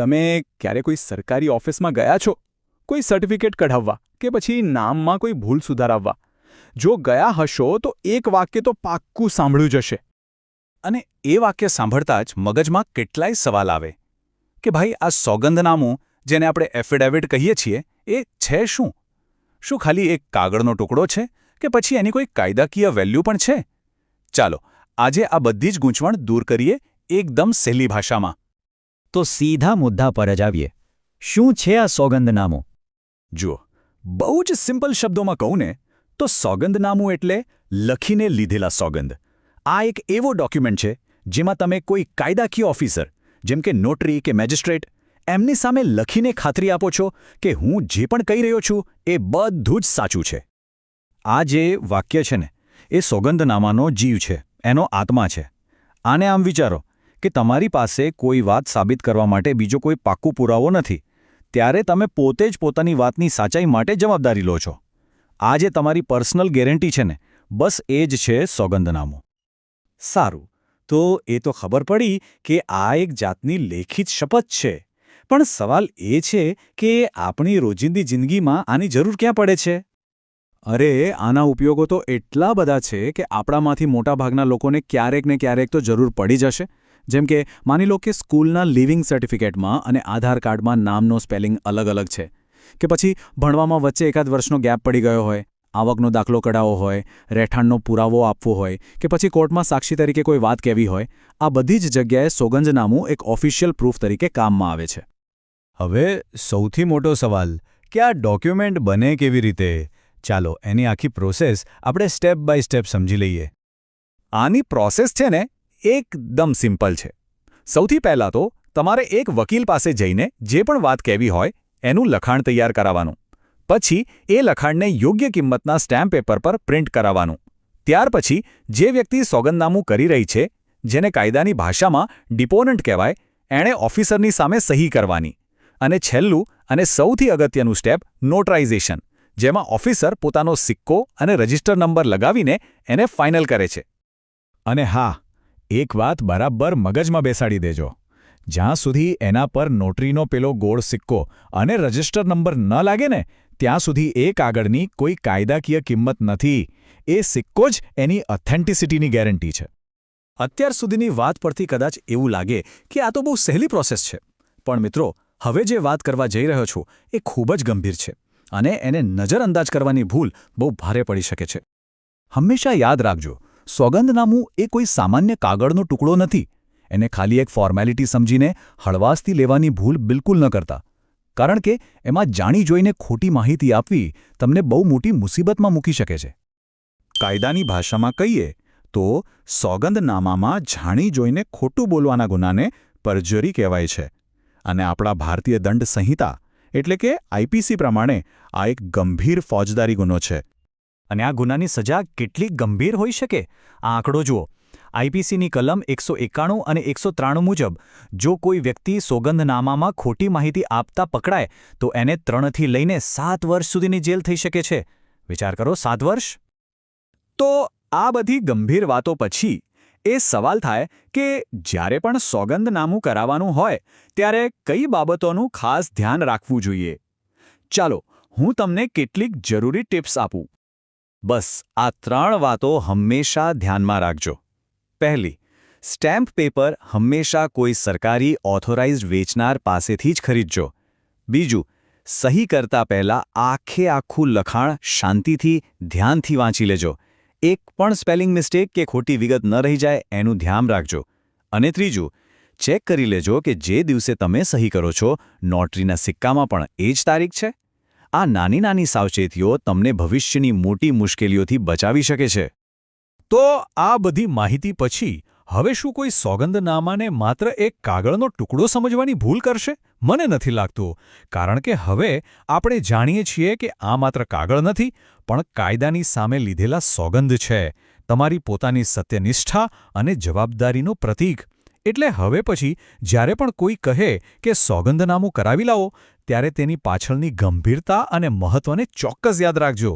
તમે ક્યારે કોઈ સરકારી ઓફિસમાં ગયા છો? કોઈ સર્ટિફિકેટ કઢાવવા કે પછી નામમાં કોઈ ભૂલ સુધારાવવા? જો ગયા હશો તો એક વાક્ય તો પાક્કું સાંભળ્યું જશે અને એ વાક્ય સાંભળતા જ મગજમાં કેટલાય સવાલ આવે. કે ભાઈ, આ સોગંદનામું જેને આપણે એફિડેવિટ કહીએ છીએ, એ છે શું? શું ખાલી એક કાગળનો ટુકડો છે? કે પછી એની કોઈ કાયદાકીય વેલ્યુ પણ છે? ચાલો, આજે આ બધી જ ગૂંચવણ દૂર કરીએ એકદમ સહેલી ભાષામાં. તો સીધા મુદ્દા પર જ આવીએ. શું છે આ સોગંદનામું? જુઓ, બહુ જ સિમ્પલ શબ્દોમાં કહું ને, તો સોગંદનામું એટલે લખીને લીધેલા સોગંદ. આ એક એવો ડોક્યુમેન્ટ છે, જેમાં તમે કોઈ કાયદાકીય ઓફિસર, જેમ કે નોટરી કે મેજિસ્ટ્રેટ, એમની સામે લખીને ખાતરી આપો છો કે હું જે પણ કહી રહ્યો છું એ બધું જ સાચું છે. આ જે વાક્ય છે ને, એ સોગંદનામાનો જીવ છે, એનો આત્મા છે. આને આમ વિચારો કે તમારી પાસે કોઈ વાત સાબિત કરવા માટે બીજો કોઈ પાક્કું પુરાવો નથી. ત્યારે તમે પોતે જ પોતાની વાતની સાચાઈ માટે જવાબદારી લો છો. આ જે તમારી પર્સનલ ગેરંટી છે ને? બસ એ જ છે સોગંદનામું. સારું. તો એ તો ખબર પડી કે આ એક જાતની લેખિત શપથ છે. પણ સવાલ એ છે કે આપણી રોજિંદી જિંદગીમાં આની જરૂર ક્યાં પડે છે? અરે, આના ઉપયોગો તો એટલા બધા છે કે આપણામાંથી મોટાભાગના લોકોને ક્યારેક ને ક્યારેક તો જરૂર પડી જશે. જેમ કે માની લો કે સ્કૂલના લિવિંગ સર્ટિફિકેટમાં અને આધાર કાર્ડમાં નામનો સ્પેલિંગ અલગ અલગ છે. કે પછી ભણવામાં વચ્ચે એકાદ વર્ષનો ગેપ પડી ગયો હોય આવકનો દાખલો કઢાવવો હોય રહેઠાણનો પુરાવો આપવો હોય કે પછી કોર્ટમાં સાક્ષી તરીકે કોઈ વાત કહેવી હોય આ બધી જ જગ્યાએ સોગંદનામું એક ઓફિશિયલ પ્રૂફ તરીકે કામમાં આવે છે. હવે સૌથી મોટો સવાલ કે આ ડોક્યુમેન્ટ બને કેવી રીતે? ચાલો એની આખી પ્રોસેસ આપણે સ્ટેપ બાય સ્ટેપ સમજી લઈએ. આની પ્રોસેસ છે ને એકદમ સિમ્પલ છે. સૌથી પહેલાં તો તમારે એક વકીલ પાસે જઈને જે પણ વાત કહેવી હોય એનું લખાણ તૈયાર કરાવવાનું. પછી એ લખાણને યોગ્ય કિંમતના સ્ટેમ્પ પેપર પર પ્રિન્ટ કરાવવાનું. ત્યાર પછી જે વ્યક્તિ સોગંદનામું કરી રહી છે, જેને કાયદાની ભાષામાં ડિપોનન્ટ કહેવાય, એણે ઓફિસરની સામે સહી કરવાની. અને છેલ્લું અને સૌથી અગત્યનું સ્ટેપ, નોટરાઇઝેશન, જેમાં ઓફિસર પોતાનો સિક્કો અને રજિસ્ટર નંબર લગાવીને એને ફાઇનલ કરે છે. અને હા એક વાત બરાબર મગજમાં બેસાડી દેજો. જ્યાં સુધી એના પર નોટરીનો પેલો ગોળ સિક્કો અને રજિસ્ટર નંબર ન લાગે ને, ત્યાં સુધી એ કાગળની કોઈ કાયદાકીય કિંમત નથી. એ સિક્કો જ એની ઓથેન્ટિસિટીની ગેરંટી છે. અત્યાર સુધીની વાત પરથી કદાચ એવું લાગે કે આ તો બહુ સહેલી પ્રોસેસ છે. પણ મિત્રો, હવે જે વાત કરવા જઈ રહ્યો છું, એ ખૂબ જ ગંભીર છે અને એને નજરઅંદાજ કરવાની ભૂલ બહુ ભારે પડી શકે છે. હંમેશા યાદ રાખજો સોગંદનામું એ કોઈ સામાન્ય કાગળનો ટુકડો નથી. એને ખાલી એક ફોર્મેલિટી સમજીને હળવાશથી લેવાની ભૂલ બિલકુલ ન કરતા. કારણ કે એમાં જાણી જોઈને ખોટી માહિતી આપવી તમને બહુ મોટી મુસીબતમાં મૂકી શકે છે. કાયદાની ભાષામાં કહીએ તો સોગંદનામામાં જાણી જોઈને ખોટું બોલવાના ગુનાને પરજરી કહેવાય છે. અને આપણા ભારતીય દંડ સંહિતા એટલે કે આઈપીસી પ્રમાણે આ એક ગંભીર ફોજદારી ગુનો છે. અને આ ગુનાની સજા કેટલી ગંભીર હોઈ શકે? આ આંકડો જુઓ. આઈપીસીની કલમ એકસો એકાણું અને એકસો ત્રાણું મુજબ, જો કોઈ વ્યક્તિ સોગંદનામામાં ખોટી માહિતી આપતા પકડાય, તો એને ત્રણથી લઈને સાત વર્ષ સુધીની જેલ થઈ શકે છે. વિચાર કરો, સાત વર્ષ? તો આ બધી ગંભીર વાતો પછી એ સવાલ થાય કે જ્યારે પણ સોગંદનામું કરાવવાનું હોય, ત્યારે કઈ બાબતોનું ખાસ ધ્યાન રાખવું જોઈએ? ચાલો, હું તમને કેટલીક જરૂરી ટિપ્સ આપું. બસ, આ ત્રણ વાતો હંમેશા ધ્યાનમાં રાખજો. પહેલી, સ્ટેમ્પ પેપર હંમેશા કોઈ સરકારી ઓથોરાઇઝ્ડ વેચનાર પાસેથી જ ખરીદજો. બીજું, સહી કરતા પહેલાં આખે આખું લખાણ શાંતિથી, ધ્યાનથી વાંચી લેજો. એક પણ સ્પેલિંગ મિસ્ટેક કે ખોટી વિગત ન રહી જાય એનું ધ્યાન રાખજો. અને ત્રીજું, ચેક કરી લેજો કે જે દિવસે તમે સહી કરો છો, નોટરીના સિક્કામાં પણ એ જ તારીખ છે? આ નાની નાની સાવચેતીઓ તમને ભવિષ્યની મોટી મુશ્કેલીઓથી બચાવી શકે છે. તો આ બધી માહિતી પછી, હવે શું કોઈ સોગંદનામાને માત્ર એક કાગળનો ટુકડો સમજવાની ભૂલ કરશે? મને નથી લાગતું, કારણ કે હવે આપણે જાણીએ છીએ કે આ માત્ર કાગળ નથી, પણ કાયદાની સામે લીધેલા સોગંદ છે, તમારી પોતાની સત્યનિષ્ઠા અને જવાબદારીનું પ્રતીક. એટલે હવે પછી જ્યારે પણ કોઈ કહે કે સોગંદનામું કરાવી લાવો, ત્યારે તેની પાછળની ગંભીરતા અને મહત્વને ચોક્કસ યાદ રાખજો.